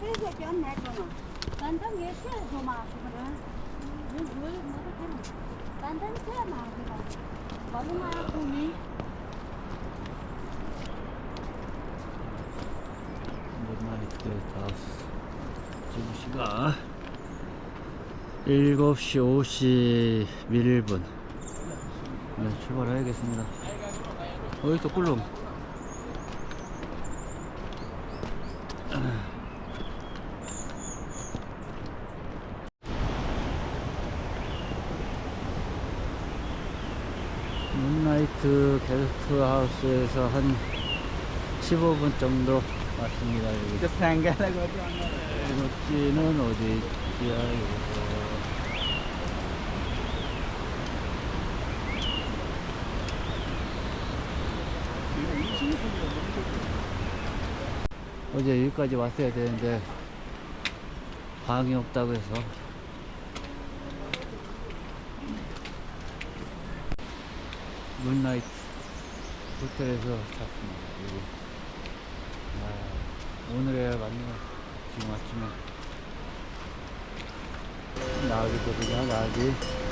그래서 좀 내줘놔. 반동 예시해줘 마, 그거는. 늘, 늘, 뭐를 반동 쳐야 마, 그거. 얼마나 고민? 나이트 다섯 지금 시간 7시 51분 네, 출발해야겠습니다 어디서 꿀렁 문나이트 게스트하우스에서 한 15분 정도 왔습니다 여기. 녹지는 어디 있지야 이거 어제 여기까지 왔어야 되는데 방이 없다고 해서 문나이트 호텔에서 잤습니다 여기. 아, 오늘의 맞네요 지금 아침에 나가기거든요 나가기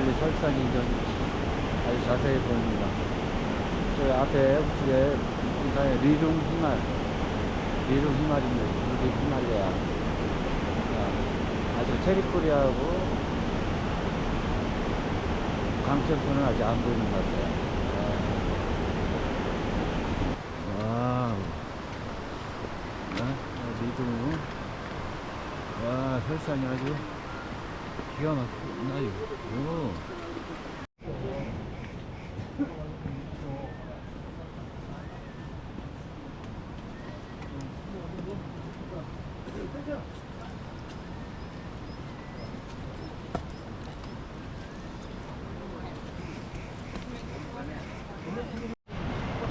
멀리 설산이 좀 아주 자세히 보입니다. 저 앞에 우측에 인사에 리룽 히말, 리룽 히말입니다. 리룽 히말레야. 아, 아직 체리코리아하고 강천포는 아직 안 보이는 것 같아요. 아, 리룽. 와, 설산이 아주 기가 막히나요? 오.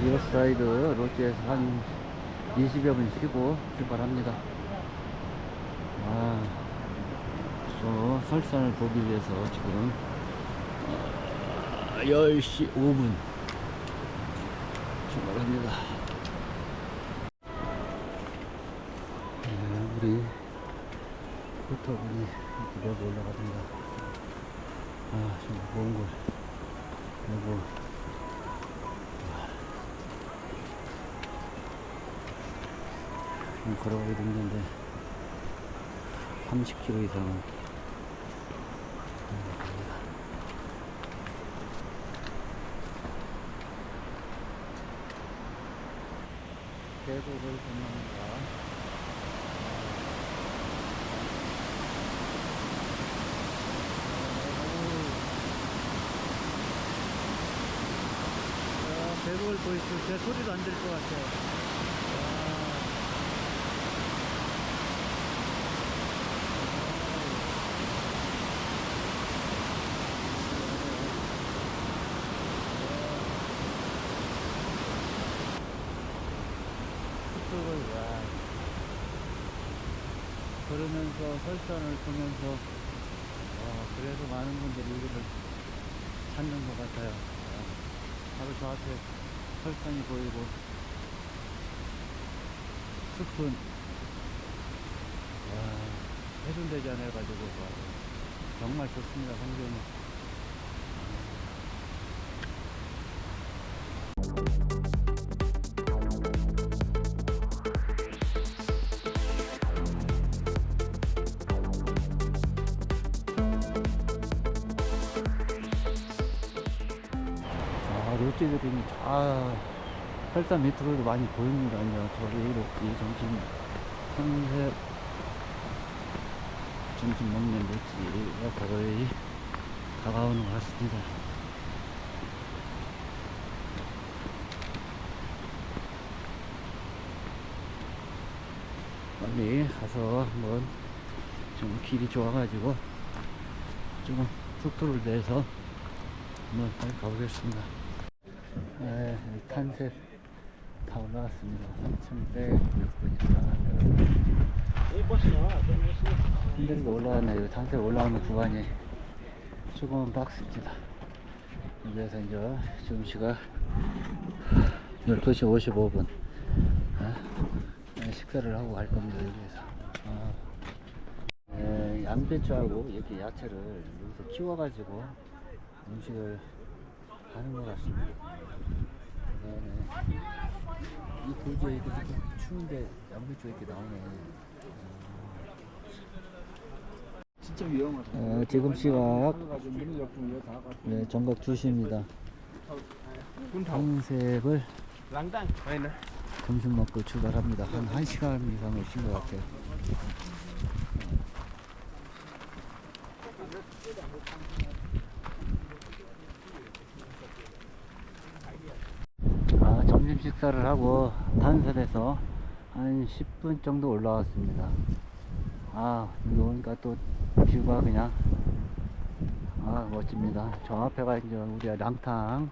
이어사이드 롯지에서 한 20여 분 쉬고 출발합니다. 아, 저 설산을 보기 위해서 지금 어, 10시 5분 출발합니다. 네, 우리 포터분이 이렇게 내려 올라갑니다. 아, 정말 먼 곳. 그리고 좀 걸어가기도 힘든데 30km 이상은 갑니다. 계곡을 건너니다 계곡을 보이실 때 소리도 안 들 것 같아요. 숲속을 와 걸으면서 설산을 보면서 와 그래서 많은 분들이 이곳을 찾는 것 같아요. 와, 바로 저 앞에 설산이 보이고. 숲은 와 해준되지 않아가지고 와, 정말 좋습니다 성경이. 아, 롯지들이 다 설산 밑으로도 많이 보입니다. 이제 저기 롯지 점심 상세 점심 먹는 롯지가 거의 다가오는 것 같습니다. 빨리 가서 한번 좀 길이 좋아가지고 좀 속도를 내서 한번 가보겠습니다. 네, 탄색 다 올라왔습니다. 3,100몇 분이다. 힘들게 올라왔네요. 탄색 올라오는 구간이 조금은 빡습니다. 여기에서 이제 지금 시각 12시 55분. 네, 식사를 하고 갈 겁니다, 여기에서. 아. 네, 양배추하고 이렇게 야채를 여기서 키워가지고 음식을 하는 것 같습니다. 네네. 이 도저히 이렇게 추운데 양배추 이렇게 나오네. 진짜 위험하다. 어, 지금 시각. 네, 정각 2시입니다. 한색을 랑당. 아니네. 점심 먹고 출발합니다. 한 1시간 이상을 쉰것 같아요. 아, 점심 식사를 하고 단선에서 한 10분 정도 올라왔습니다. 아, 여기 오니까 또 뷰가 그냥 아, 멋집니다. 저 앞에가 이제 우리 랑탕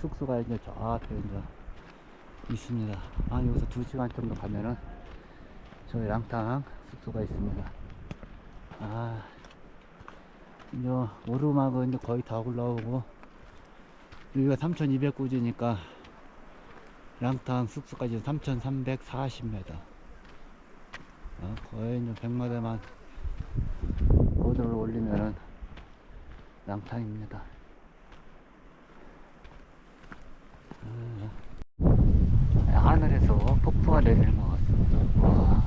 숙소가 이제 저 앞에 이제 있습니다. 아, 여기서 2시간 정도 가면은 저희 랑탕 숙소가 있습니다. 아, 이제 오르막은 이제 거의 다 올라오고, 여기가 3200구지니까 랑탕 숙소까지 3340m. 어, 거의 이제 100마대만 고도를 올리면은 랑탕입니다. 하늘에서 폭포가 내리는 것 같습니다. 와,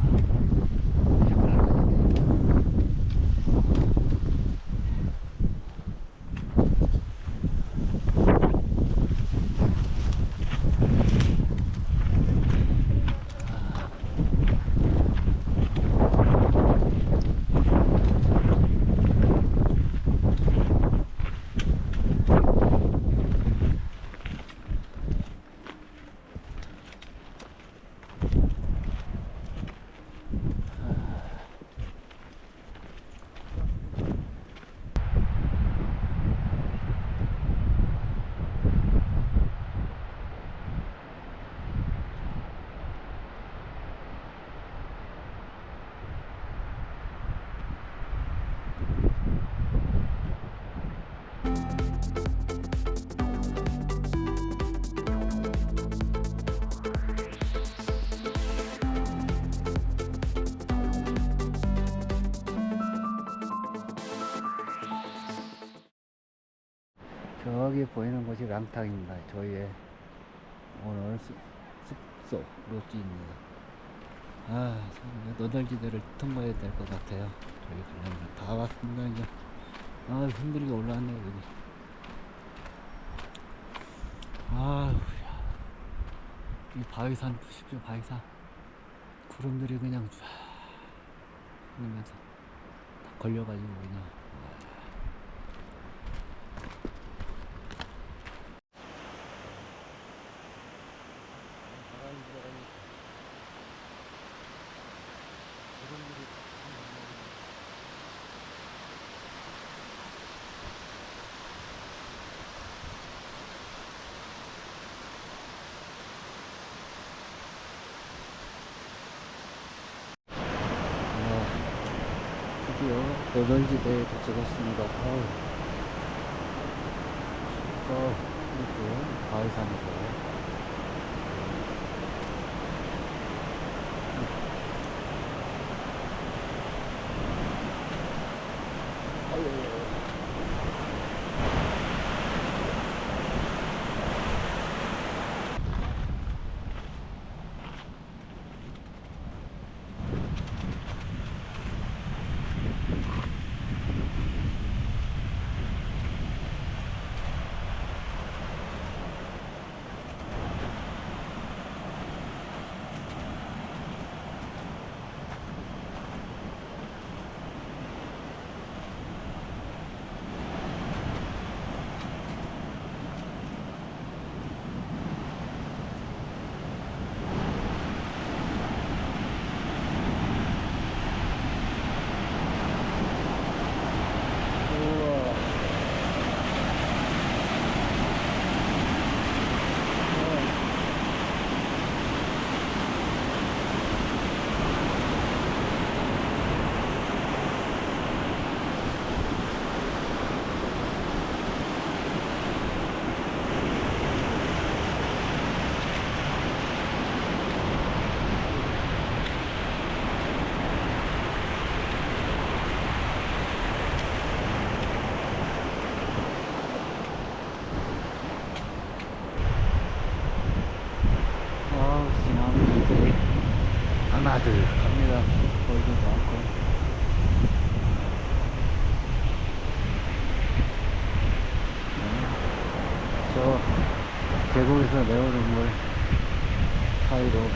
저기 보이는 곳이 랑탕입니다. 저희의 오늘 숙, 숙소 로지입니다. 아, 참, 노덜지대를 통과해야 될 것 같아요. 저희 가려면 다 왔습니다. 이제 아, 힘들게 올라왔네요. 여기. 아휴, 이 바위산 보십시오. 바위산 구름들이 그냥 쫙 흐르면서 다 걸려가지고 그냥. 노변지대에 도착했습니다. 아우. 어, 이렇게 가을산에서. 음. 아유. 사이로.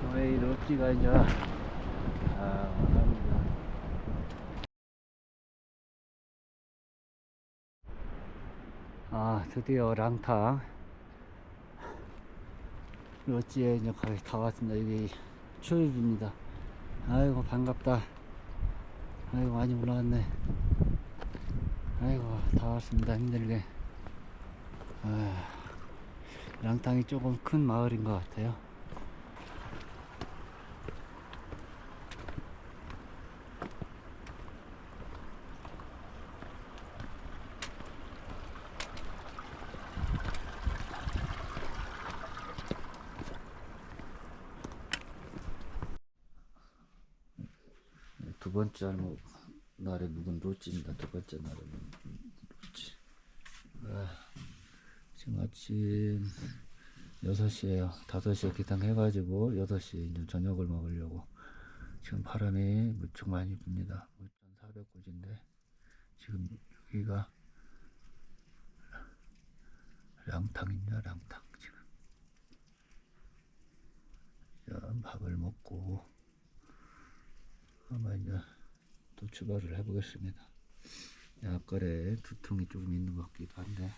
저의 롯지가 이제 아 원합니다. 아 드디어 랑탕 롯지에 이제 거의 다 왔습니다. 여기 초입입니다. 아이고 반갑다. 아이고 많이 올라왔네. 아이고 다 왔습니다. 힘들게. 아, 랑탕이 조금 큰 마을인 것 같아요. 두 번째 뭐 날에 묵은 로찌입니다. 두 번째 날에 묵은 로찌. 아, 지금 아침 6시에요. 5시에 기상해가지고 6시에 이제 저녁을 먹으려고 지금 바람이 무척 많이 붑니다. 5,400고지인데 지금 여기가 랑탕입니다. 랑탕 지금. 자, 밥을 먹고 아마 이제 또 출발을 해보겠습니다. 앞걸에 두통이 조금 있는 것 같기도 한데